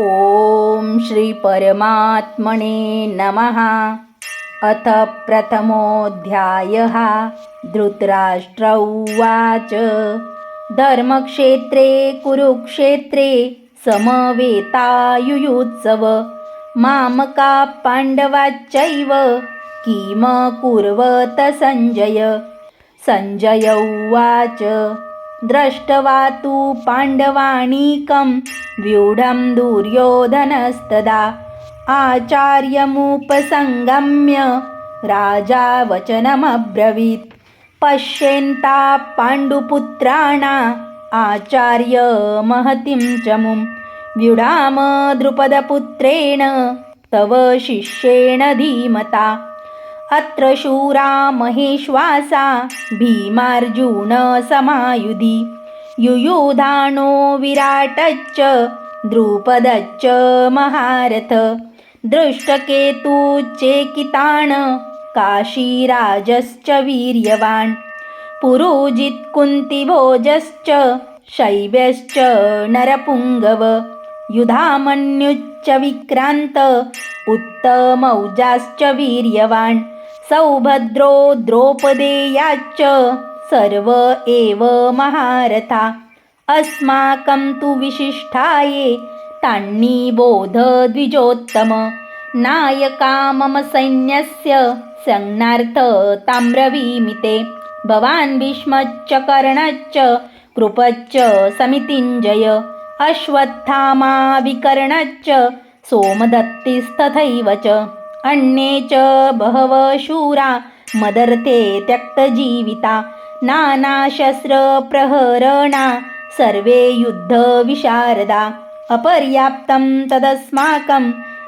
ॐ श्रीपरमात्मने नमः। अथ प्रथमोऽध्यायः। धृतराष्ट्र उवाच। धर्मक्षेत्रे कुरुक्षेत्रे समवेतायुयुत्सव। मामका पाण्डवाच्चैव। किम कुर्वत सञ्जय सञ्जय उवाच। द्रष्ट्वा तु पाण्डवाणीकं व्यूढं दुर्योधनस्तदा आचार्यमुपसङ्गम्य राजा वचनमब्रवीत्। पश्यन्ता पाण्डुपुत्राणा आचार्य महतीं च मुं। द्रुपदपुत्रेण तव शिष्येण धीमता। अत्र शूरा महेश्वासा भीमार्जुनसमायुधि। युयुधानो विराटच्च द्रुपदच्च महारथ। दृष्टकेतुश्चेकितान् काशीराजश्च वीर्यवान्। पुरुजित्कुन्तिभोजश्च शैव्यश्च नरपुङ्गव। युधामन्युच्च विक्रान्त उत्तमौजाश्च वीर्यवान्। सौभद्रो द्रौपदेयाश्च सर्व एव महारथा। अस्माकं तु विशिष्टाये तान्निबोध द्विजोत्तम। नायका मम सैन्यस्य संज्ञार्थ ताम्रवीमिते। भवान् भीष्मश्च कर्णच्च कृपच्च समितिञ्जय अश्वत्थामाविकर्णच्च सोमदत्तिस्तथैव च। अन्ये च बहव शूरा मदर्थे त्यक्तजीविता नानाशस्त्रप्रहरणा सर्वे युद्धविशारदा अपर्याप्तं तदस्माकं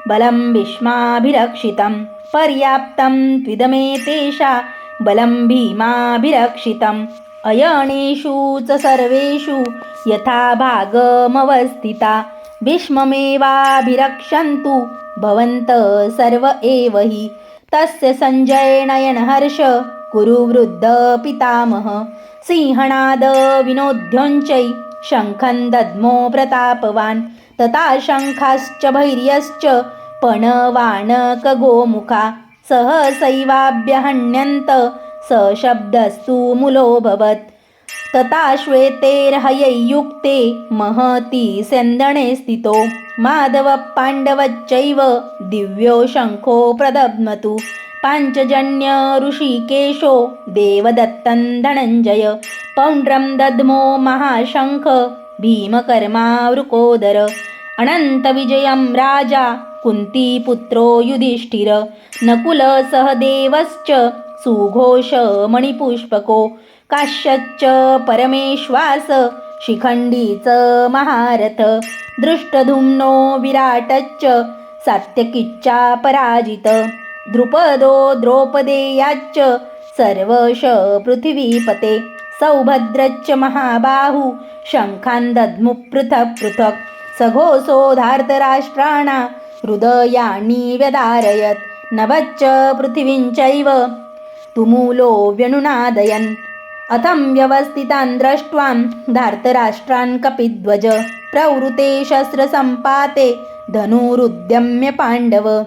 बलं भीष्माभिरक्षितं पर्याप्तं त्विदमेतेषा बलं भीमाभिरक्षितम् अयणेषु च सर्वेषु यथा भागमवस्थिता भीष्ममेवाभिरक्षन्तु भवन्तः सर्व एव हि। तस्य सञ्जयनयनहर्ष कुरुवृद्ध पितामह। सिंहणाद विनोद्योञ्चै शङ्खं दद्मो प्रतापवान्। तथा शङ्खाश्च भैर्यश्च पणवाणकगोमुखा सहसैवाभ्यहण्यन्त सशब्दस्तु मुलोऽभवत् तथा श्वेतेर्हयैयुक्ते महति सेन्दणे स्थितो। माधवपाण्डवच्चैव दिव्यो शङ्खो प्रदध्मतु पाञ्चजन्य ऋषिकेशो देवदत्तं धनञ्जय पौण्ड्रं दद्मो महाशङ्ख भीमकर्मावृकोदर। अनन्तविजयं राजा कुन्तीपुत्रो युधिष्ठिर। नकुलसहदेवश्च सुघोषमणिपुष्पको काश्यच्च परमेश्वास शिखंडीच महारथ दृष्टधुम्नो विराटच्च सात्यकिच्चा पराजित द्रुपदो द्रौपदेयाच्च सर्वश पृथिवीपते सौभद्रच्च महाबाहु शङ्खान् दद्मु पृथक् पृथक् सघोषोधार्तराष्ट्राणा हृदयाणि व्यदारयत् नभच्च पृथिवीञ्चैव तुमूलो व्यनुनादयन् अथं व्यवस्थितान् दृष्ट्वां धार्तराष्ट्रान् कपिध्वज। प्रवृते शस्त्रसम्पाते धनुरुद्यम्य पाण्डव।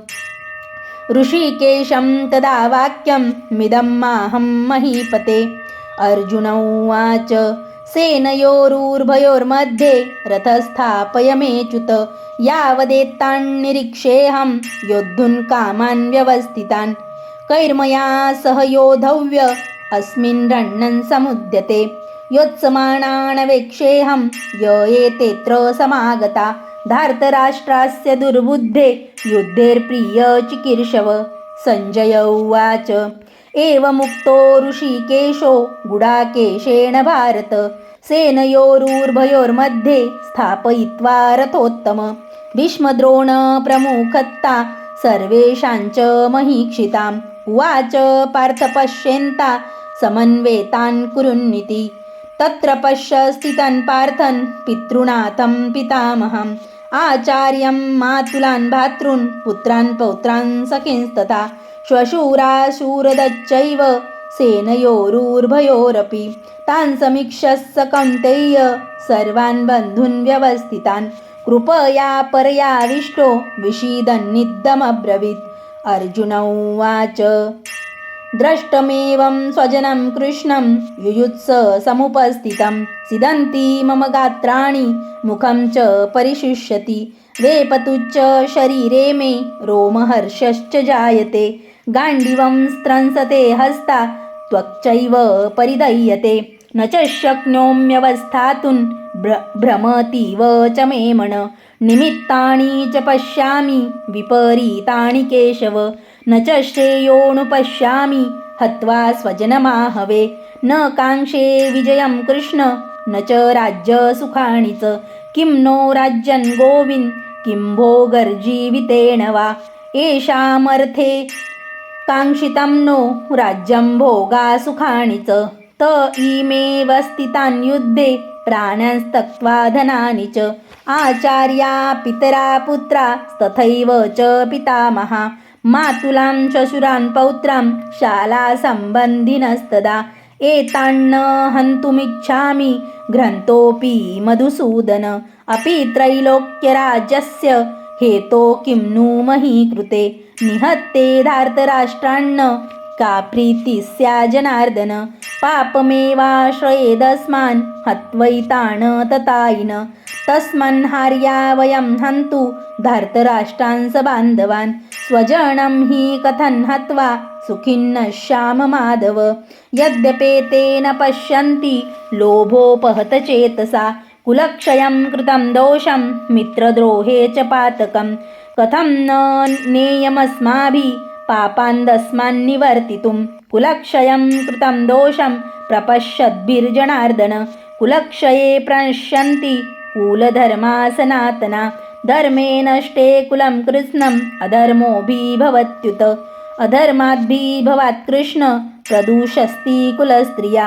ऋषिकेशं तदा वाक्यं मिदं माहं महीपते। अर्जुन उवाच सेनयोरुर्भयोर्मध्ये रथस्थापय मेच्युत यावदेत्तान्निरीक्षेऽहं योद्धुन् कामान् व्यवस्थितान्। कैर्मया सह योधव्य अस्मिन् रण्णन् समुद्यते। योत्समानानवेक्षेऽहं य एतेऽत्र समागता। धार्तराष्ट्रास्य दुर्बुद्धे युद्धेर्प्रियचिकीर्षव सञ्जय उवाच। एवमुक्तो ऋषिकेशो गुडाकेशेण भारत। सेनयोरुर्भयोर्मध्ये स्थापयित्वा रथोत्तम। भीष्मद्रोणप्रमुखत्ता सर्वेषाञ्च महीक्षिताम्। उवाच पार्थ पश्यन्ता समन्वेतान् कुरुन्निति। तत्र पश्य स्थितान् पार्थन् पितृनाथं पितामहम्। आचार्यं मातुलान् भातॄन् पुत्रान् पौत्रान् सखींस्तथा। श्वशूराशूरदच्चैव सेनयोरुर्भयोरपि। तान् समीक्ष्य स कौन्तेय। सर्वान् बन्धून् व्यवस्थितान्। कृपया पर्याविष्टो। विषीदन्निदमब्रवीत्। अर्जुन उवाच। द्रष्टमेवं स्वजनं कृष्णं युयुत्स समुपस्थितं सिदन्ति मम गात्राणि मुखं च परिशिष्यति। वेपतुच्च शरीरे मे रोमहर्षश्च जायते। गाण्डिवं स्त्रंसते हस्ता त्वक्चैव परिदह्यते। न च शक्नोम्यवस्थातुन् भ्र भ्रमतीव च मे मन। निमित्तानि च पश्यामि विपरीतानि केशव। न च श्रेयोऽनुपश्यामि हत्वा स्वजनमाहवे। न काङ्क्षे विजयं कृष्ण न च राज्यसुखाणि च। किं नो राज्यन् गोविन् किं भोगर्जीवितेन वा। येषामर्थे काङ्क्षितं नो राज्यं भोगासुखाणि च। त इमेव स्थितान्युद्धे। युद्धे धनानि च। आचार्या पितरा पुत्रा तथैव च पितामहा। मातुलां शशुरान् पौत्रां शालासम्बन्धिनस्तदा। एतान्न हन्तुमिच्छामि घ्रन्थोऽपि मधुसूदन। अपि त्रैलोक्यराज्यस्य हेतो किं नु मही कृते निहत्ते धार्तराष्ट्रान्न का प्रीतिः स्या जनार्दन पापमेवाश्रयेदस्मान् हत्वैतान ततायिन। तस्मन्हार्या वयं हन्तु धार्तराष्ट्रांस बान्धवान्। स्वजनं हि कथं हत्वा सुखिन्न श्याम माधव। यद्यपेते न पश्यन्ति लोभोपहत चेतसा। कुलक्षयं कृतं दोषं मित्रद्रोहे च पातकं कथं न नेयमस्माभिः पापान्दस्मान्निवर्तितुं कुलक्षयं कृतं दोषं प्रपश्यद्भिर्जनार्दन कुलक्षये प्रणश्यन्ति कुलधर्मा सनातना धर्मे नष्टे कुलं कृत्स्नम् अधर्मोऽभिभवत्युत अधर्माद्भिभवात् कृष्ण प्रदूषस्ति कुलस्त्रिया।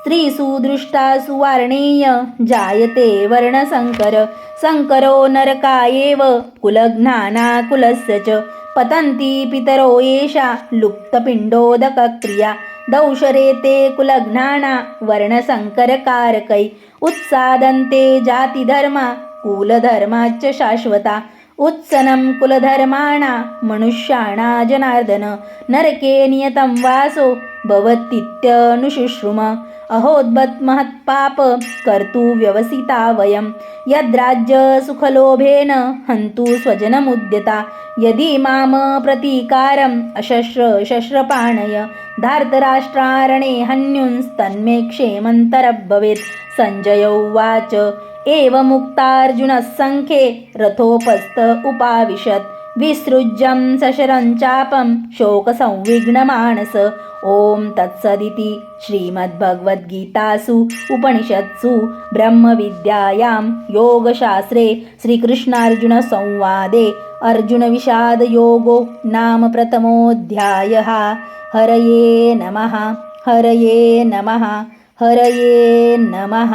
स्त्रीसुदृष्टा सुवर्णेय जायते वर्णशङ्कर शङ्करो नरका नरकायेव कुलघ्नाना कुलस्य च। पतन्ति पितरो एषा लुप्तपिण्डोदकक्रिया। दौशरे ते कुलघ्नाना वर्णसङ्करकारकै उत्सादन्ते जातिधर्मा कुलधर्माच्च शाश्वता। उत्सनं कुलधर्माणा मनुष्याणा जनार्दन। नरके नियतं वासो भवतीत्यनुशुश्रुम अहोद्बत् महत्पाप कर्तु व्यवसिता वयं यद्राज्यसुखलोभेन हन्तु स्वजनमुद्यता। यदि माम प्रतीकारम् अशस्र शस्त्रपाणय धार्तराष्ट्रारणे हन्युंस्तन्मे क्षेमन्तरभवेत् सञ्जय उवाच। एवमुक्तार्जुनः सङ्ख्ये रथोपस्थ उपाविशत्। विसृज्यं सशरं चापं शोकसंविघ्नमानस। ॐ तत्सदिति श्रीमद्भगवद्गीतासु उपनिषत्सु ब्रह्मविद्यायां योगशास्त्रे श्रीकृष्णार्जुनसंवादे अर्जुनविषादयोगो नाम प्रथमोऽध्यायः। हरये नमः हरये नमः हरये नमः।